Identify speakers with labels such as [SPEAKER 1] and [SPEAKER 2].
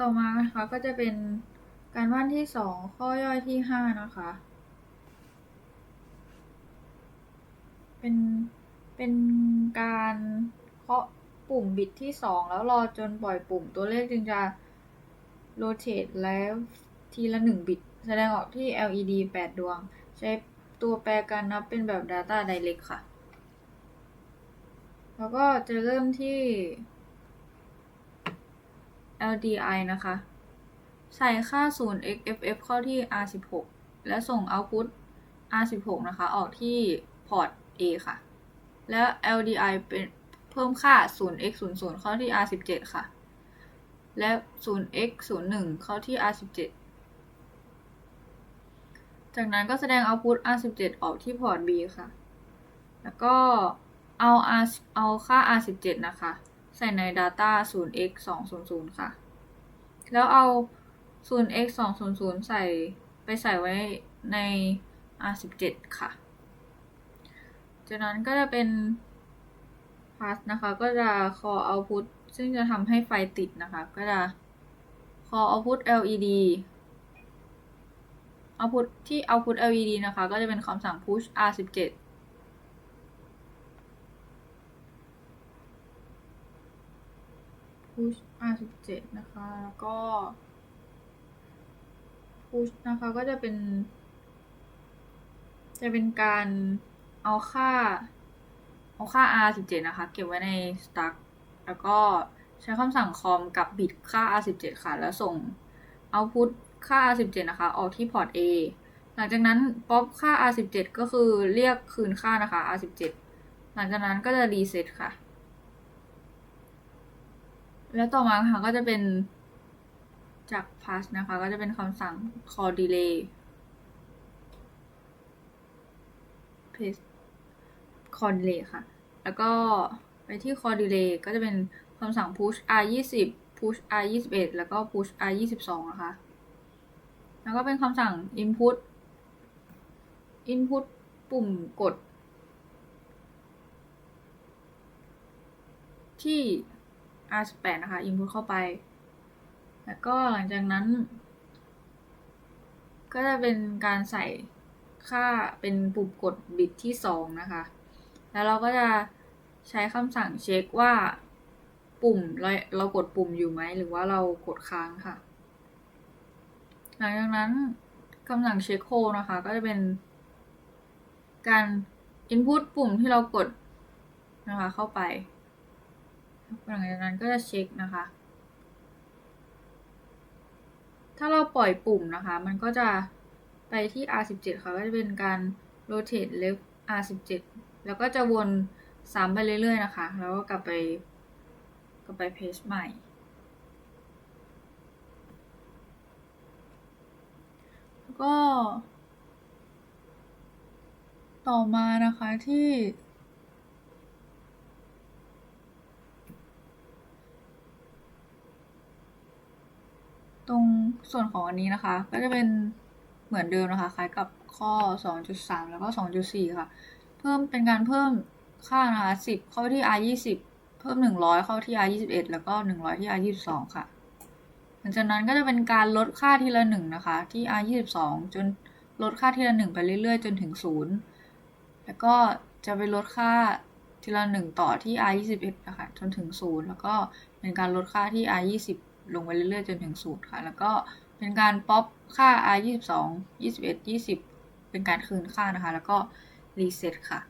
[SPEAKER 1] ต่อมานะคะก็จะเป็นการบ้านที่สองข้อย่อยที่ห้านะคะ เป็นเป็นการเคาะปุ่มบิตที่สองแล้วรอจนปล่อยปุ่มตัวเลขจึงจะ rotate แล้วทีละหนึ่งบิต แสดงออกที่ LED 8 ดวง ใช้ตัวแปรการนับเป็นแบบ Data Direct ค่ะ แล้วก็จะเริ่มที่ LDI นะคะ ใส่ค่า 0xFF เข้าที่ R16 และส่ง Output R16 นะคะ ออกที่พอร์ต A ค่ะ แล้ว LDI เป็นเพิ่มค่า 0x00 เข้าที่ R17 ค่ะ และ 0x01 เข้าที่ R17 จากนั้นก็แสดง Output R17 ออกที่พอร์ต B ค่ะ แล้วก็เอา R เอาค่า R17 นะคะ ใส่ใน Data 0x200 ค่ะ แล้วเอา 0x200 ใส่ไปใส่ไว้ใน R17 ค่ะ จากนั้นก็จะเป็น pass นะคะ ก็จะ call output ซึ่งจะทำให้ไฟติดนะคะ ก็จะ call output LED output ที่ output LED นะคะ ก็จะเป็นคำสั่ง push R17 push R17 นะคะ แล้วก็ push นะคะก็จะเป็น จะเป็นการเอาค่า เอาค่า R17 นะคะ เก็บไว้ใน stack แล้วก็ใช้คำสั่ง com กับบิตค่า R17 ค่ะ แล้วส่ง output ค่า R17 นะคะ ออกที่พอร์ต A หลังจากนั้น pop ค่า R17 ก็คือเรียกคืนค่านะคะ R17 หลังจากนั้นก็จะ reset ค่ะ แล้วต่อมาค่ะก็จะเป็นจาก pass นะคะ ก็จะเป็นคำสั่ง call delay paste call delay ค่ะ แล้วก็ไปที่ call delay ก็จะเป็นคำสั่ง push r 20 push r 21แล้วก็ push r 22นะคะ แล้วก็เป็นคำสั่ง input input ปุ่มกด ที่ R18 นะคะ input เข้าไป แล้วก็หลังจากนั้น ก็จะเป็นการใส่ค่าเป็นปุ่มกดบิตที่ 2 นะคะ แล้วเราก็จะใช้คำสั่งเช็คว่าปุ่มเราเรากดปุ่มอยู่ไหม หรือว่าเรากดค้างค่ะ หลังจากนั้นคำสั่งเช็คโคนะคะ ก็จะเป็นการ input ปุ่มที่เรากดนะคะเข้าไป หลังจากนั้นก็จะเช็คนะคะ ถ้าเราปล่อยปุ่มนะคะ มันก็จะไปที่ R17 ค่ะก็จะเป็นการ rotate left R17 แล้วก็จะวนซ้ำไปเรื่อยๆนะคะ แล้วก็กลับไปกลับไป page ใหม่ แล้วก็ ต่อมานะคะที่ ตรงส่วนของอันนี้นะคะ ก็จะเป็นเหมือนเดิมนะคะ คล้ายกับข้อ 2.3 แล้วก็ 2.4 ค่ะ เพิ่มเป็นการเพิ่มค่านะคะ 10 เข้าที่ R 20 เพิ่ม 100 เข้าที่ R 21 แล้วก็ 100 ที่ R 22 ค่ะ หลังจากนั้นก็จะเป็นการลดค่าทีละ 1 นะคะ ที่ R 22 จนลดค่าทีละ 1 ไปเรื่อยๆ จนถึง 0 แล้วก็จะไปลดค่าทีละ 1 ต่อที่ R 21 นะคะ จนถึง 0 แล้วก็เป็นการลดค่าที่ R 20 ลงไปเรื่อยๆจนถึง0ค่ะ แล้วก็เป็นการป๊อปค่า R 22 21 20 เป็นการคืนค่านะคะ แล้วก็รีเซ็ตค่ะ